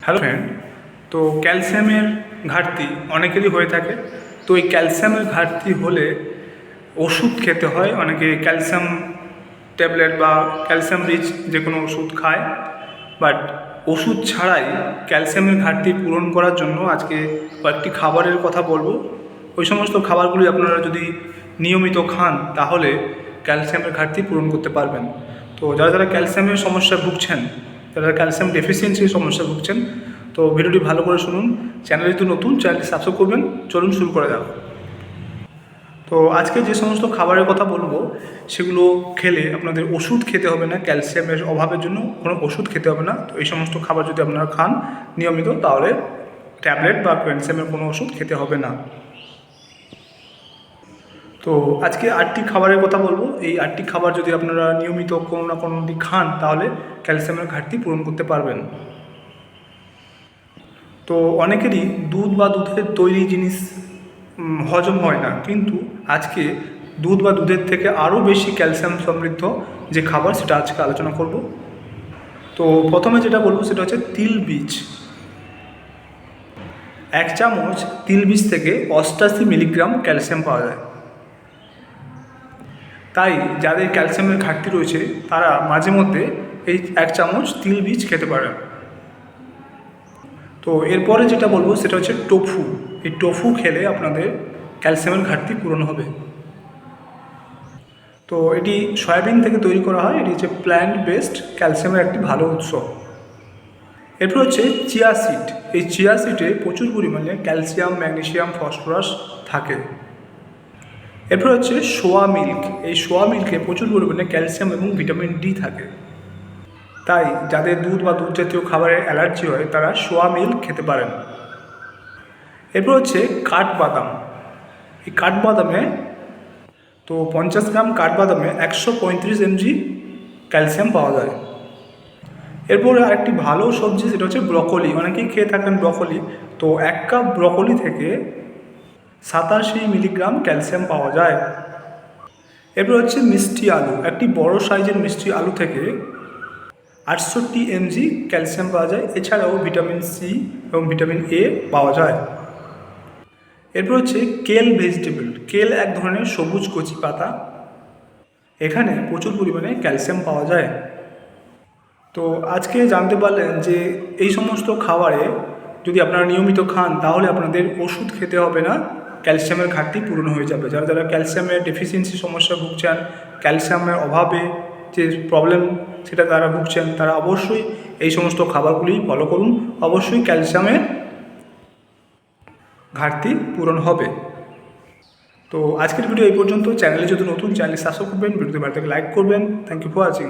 Hello friend তো ক্যালসিয়ামের ঘাটতি অনেকেরই হয়ে থাকে। তো এই ক্যালসিয়ামের ঘাটতি হলে ওষুধ খেতে হয়। অনেকে ক্যালসিয়াম ট্যাবলেট বা ক্যালসিয়াম রিচ যে কোনো ওষুধ খায়। বাট ওষুধ ছাড়াই ক্যালসিয়ামের ঘাটতি পূরণ করার জন্য আজকে কয়েকটি খাবারের কথা বলব। ওই সমস্ত খাবারগুলি আপনারা যদি নিয়মিত খান, তাহলে ক্যালসিয়ামের ঘাটতি পূরণ করতে পারবেন। তো যারা যারা ক্যালসিয়ামের সমস্যা ভুগছেন যারা ক্যালসিয়াম ডেফিসিয়েন্সির সমস্যা ভুগছেন। তো ভিডিওটি ভালো করে শুনুন। চ্যানেল যদি নতুন চ্যানেলটি সাবস্ক্রাইব করবেন। চলুন শুরু করে দাও তো আজকে যে সমস্ত খাবারের কথা বলব, সেগুলো খেলে আপনাদের ওষুধ খেতে হবে না ক্যালসিয়ামের অভাবের জন্য কোনো ওষুধ খেতে হবে না। তো এই সমস্ত খাবার যদি আপনারা খান নিয়মিত, তাহলে ট্যাবলেট বা ক্যালসিয়ামের কোনো ওষুধ খেতে হবে না। তো আজকে আটটি খাবারের কথা বলব। এই আটটি খাবার যদি আপনারা নিয়মিত কোনো না কোনো দিন খান, তাহলে ক্যালসিয়ামের ঘাটতি পূরণ করতে পারবেন। তো অনেকেরই দুধ বা দুধের তৈরি জিনিস হজম হয় না। কিন্তু আজকে দুধ বা দুধের থেকে আরও বেশি ক্যালসিয়াম সমৃদ্ধ যে খাবার, সেটা আজকে আলোচনা করব। তো প্রথমে যেটা বলব, সেটা হচ্ছে তিল বীজ। এক চামচ তিল বীজ থেকে অষ্টাশি মিলিগ্রাম ক্যালসিয়াম পাওয়া যায়। তাই যাদের ক্যালসিয়ামের ঘাটতি রয়েছে, তারা মাঝে মধ্যে এই এক চামচ তিল বীজ খেতে পারেন তো এরপরে যেটা বলব, সেটা হচ্ছে টোফু। এই টোফু খেলে আপনাদের ক্যালসিয়ামের ঘাটতি পূরণ হবে। তো এটি সয়াবিন থেকে তৈরি করা হয়। এটি হচ্ছে প্ল্যান্ট বেসড ক্যালসিয়ামের একটি ভালো উৎস। এরপর হচ্ছে চিয়া সিড এই চিয়া সিডে প্রচুর পরিমাণে ক্যালসিয়াম ম্যাগনেসিয়াম ফসফরাস থাকে। এরপর হচ্ছে সোয়া মিল্ক। এই সোয়া মিল্কে প্রচুর পরিমাণে ক্যালসিয়াম এবং ভিটামিন ডি থাকে। তাই যাদের দুধ বা দুধ জাতীয় খাবারের অ্যালার্জি হয়, তারা সোয়া মিল্ক খেতে পারেন। এরপর হচ্ছে কাঠবাদাম। এই কাঠবাদামে তো পঞ্চাশ গ্রাম কাঠবাদামে একশো পঁয়ত্রিশ এমজি ক্যালসিয়াম পাওয়া যায়। এরপরে আরেকটি ভালো সবজি, সেটা হচ্ছে ব্রকলি। অনেকেই খেয়ে থাকেন ব্রকলি। তো এক কাপ ব্রকলি থেকে সাতাশি মিলিগ্রাম ক্যালসিয়াম পাওয়া যায়। এরপর হচ্ছে মিষ্টি আলু, একটি বড় সাইজের মিষ্টি আলু থেকে আটষট্টি এমজি ক্যালসিয়াম পাওয়া যায়। এছাড়াও ভিটামিন সি এবং ভিটামিন এ পাওয়া যায়। এরপর হচ্ছে কেল ভেজিটেবল, কেল এক ধরনের সবুজ কচি পাতা। এখানে প্রচুর পরিমাণে ক্যালসিয়াম পাওয়া যায়। তো আজকে জানতে পারলেন যে এই সমস্ত খাবারে যদি আপনারা নিয়মিত খান, তাহলে আপনাদের ওষুধ খেতে হবে না। ক্যালসিয়ামের ঘাটতি পূরণ হয়ে যাবে। যারা যারা ক্যালসিয়ামের ডেফিসিয়েন্সি সমস্যা ভুগছেন, ক্যালসিয়ামের অভাবে যে প্রবলেম সেটা তারা ভুগছেন, তারা অবশ্যই এই সমস্ত খাবারগুলি ফলো করুন। অবশ্যই ক্যালসিয়ামের ঘাটতি পূরণ হবে। তো আজকের ভিডিও এই পর্যন্ত। চ্যানেলে যদি নতুন চ্যানেল সাবস্ক্রাইব করবেন, ভিডিওতে ভালো লাইক করবেন। Thank you for watching